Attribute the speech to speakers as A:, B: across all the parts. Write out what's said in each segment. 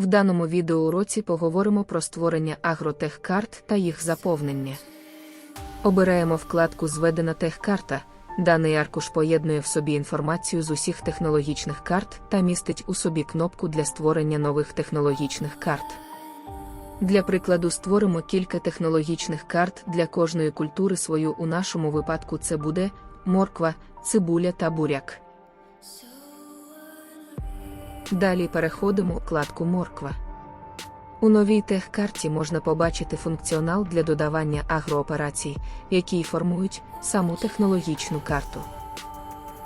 A: В даному відеоуроці поговоримо про створення агротехкарт та їх заповнення. Обираємо вкладку Зведена техкарта. Даний аркуш поєднує в собі інформацію з усіх технологічних карт та містить у собі кнопку для створення нових технологічних карт. Для прикладу створимо кілька технологічних карт для кожної культури свою. У нашому випадку це буде морква, цибуля та буряк. Далі переходимо у вкладку Морква. У новій техкарті можна побачити функціонал для додавання агрооперацій, які формують саму технологічну карту.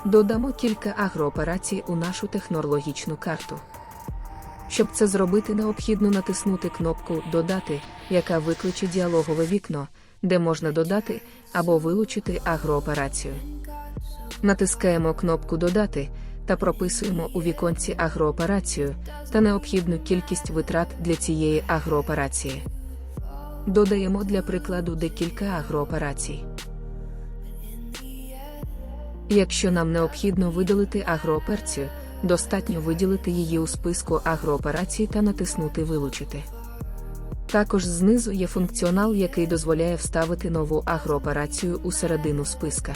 A: Додамо кілька агрооперацій у нашу технологічну карту. Щоб це зробити, необхідно натиснути кнопку Додати, яка викличе діалогове вікно, де можна додати або вилучити агрооперацію. Натискаємо кнопку Додати та прописуємо у віконці агрооперацію та необхідну кількість витрат для цієї агрооперації. Додаємо для прикладу декілька агрооперацій. Якщо нам необхідно видалити агрооперацію, достатньо виділити її у списку агрооперацій та натиснути Вилучити. Також знизу є функціонал, який дозволяє вставити нову агрооперацію у середину списка.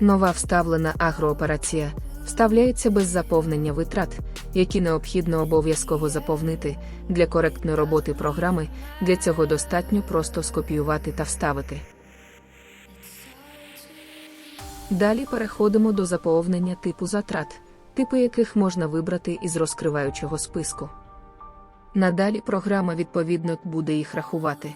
A: Нова вставлена агрооперація вставляється без заповнення витрат, які необхідно обов'язково заповнити для коректної роботи програми. Для цього достатньо просто скопіювати та вставити. Далі переходимо до заповнення типу затрат, типи яких можна вибрати із розкриваючого списку. Надалі програма відповідно буде їх рахувати.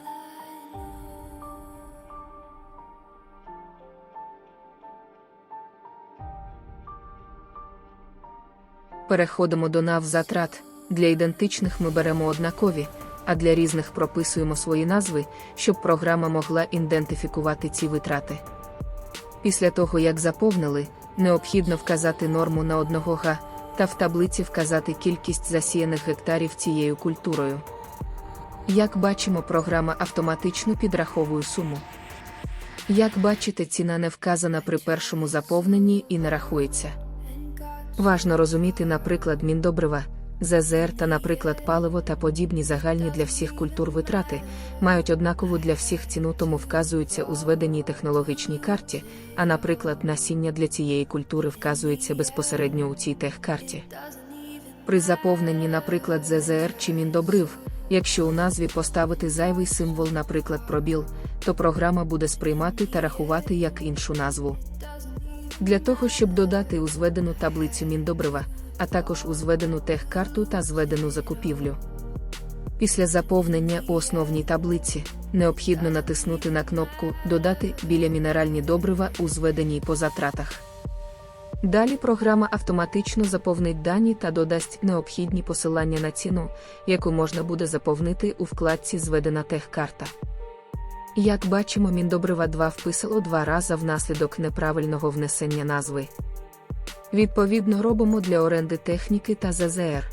A: Переходимо до нав затрат. Для ідентичних ми беремо однакові, а для різних прописуємо свої назви, щоб програма могла ідентифікувати ці витрати. Після того, як заповнили, необхідно вказати норму на одного га та в таблиці вказати кількість засіяних гектарів цією культурою. Як бачимо, програма автоматично підраховує суму. Як бачите, ціна не вказана при першому заповненні і не рахується. Важно розуміти, наприклад, міндобрива, ЗЗР та, наприклад, паливо та подібні загальні для всіх культур витрати мають однакову для всіх ціну, тому вказуються у зведеній технологічній карті, а, наприклад, насіння для цієї культури вказується безпосередньо у цій техкарті. При заповненні, наприклад, ЗЗР чи міндобрив, якщо у назві поставити зайвий символ, наприклад, пробіл, то програма буде сприймати та рахувати як іншу назву. Для того, щоб додати у зведену таблицю міндобрива, а також у зведену техкарту та зведену закупівлю. Після заповнення у основній таблиці необхідно натиснути на кнопку Додати біля мінеральні добрива у зведеній по затратах. Далі програма автоматично заповнить дані та додасть необхідні посилання на ціну, яку можна буде заповнити у вкладці Зведена техкарта. Як бачимо, Міндобрива 2 вписало два рази внаслідок неправильного внесення назви. Відповідно, робимо для оренди техніки та ЗЗР.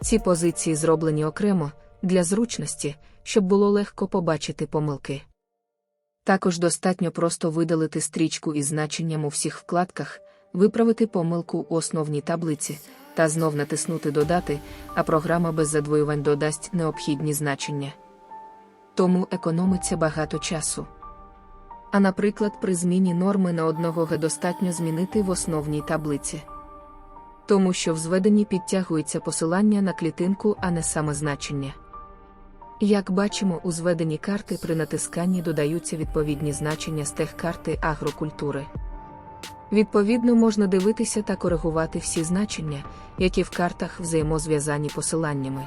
A: Ці позиції зроблені окремо для зручності, щоб було легко побачити помилки. Також достатньо просто видалити стрічку із значенням у всіх вкладках, виправити помилку у основній таблиці та знов натиснути Додати, а програма без задвоювань додасть необхідні значення тому економиться багато часу. А наприклад, при зміні норми на одного г достатньо змінити в основній таблиці. Тому що в зведенні підтягується посилання на клітинку, а не саме значення. Як бачимо, у зведенні карти при натисканні додаються відповідні значення з техкарти агрокультури. Відповідно, можна дивитися та коригувати всі значення, які в картах взаємозв'язані посиланнями.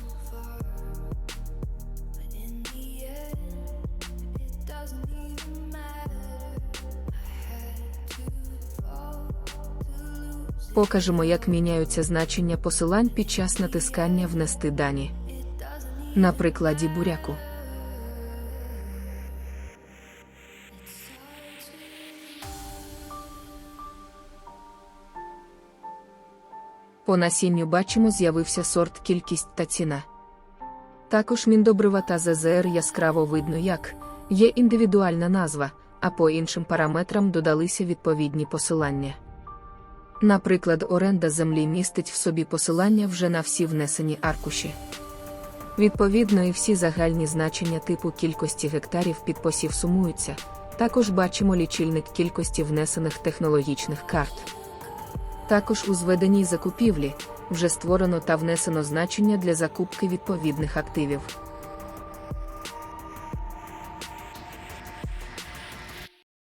A: Покажемо, як міняються значення посилань під час натискання Внести дані. На прикладі буряку. По насінню бачимо, з'явився сорт, кількість та ціна. Також міндобрива та ЗЗР яскраво видно, як є індивідуальна назва, а по іншим параметрам додалися відповідні посилання. Наприклад, оренда землі містить в собі посилання вже на всі внесені аркуші. Відповідно, і всі загальні значення типу кількості гектарів під посів сумуються. Також бачимо лічильник кількості внесених технологічних карт. Також у зведеній закупівлі вже створено та внесено значення для закупки відповідних активів.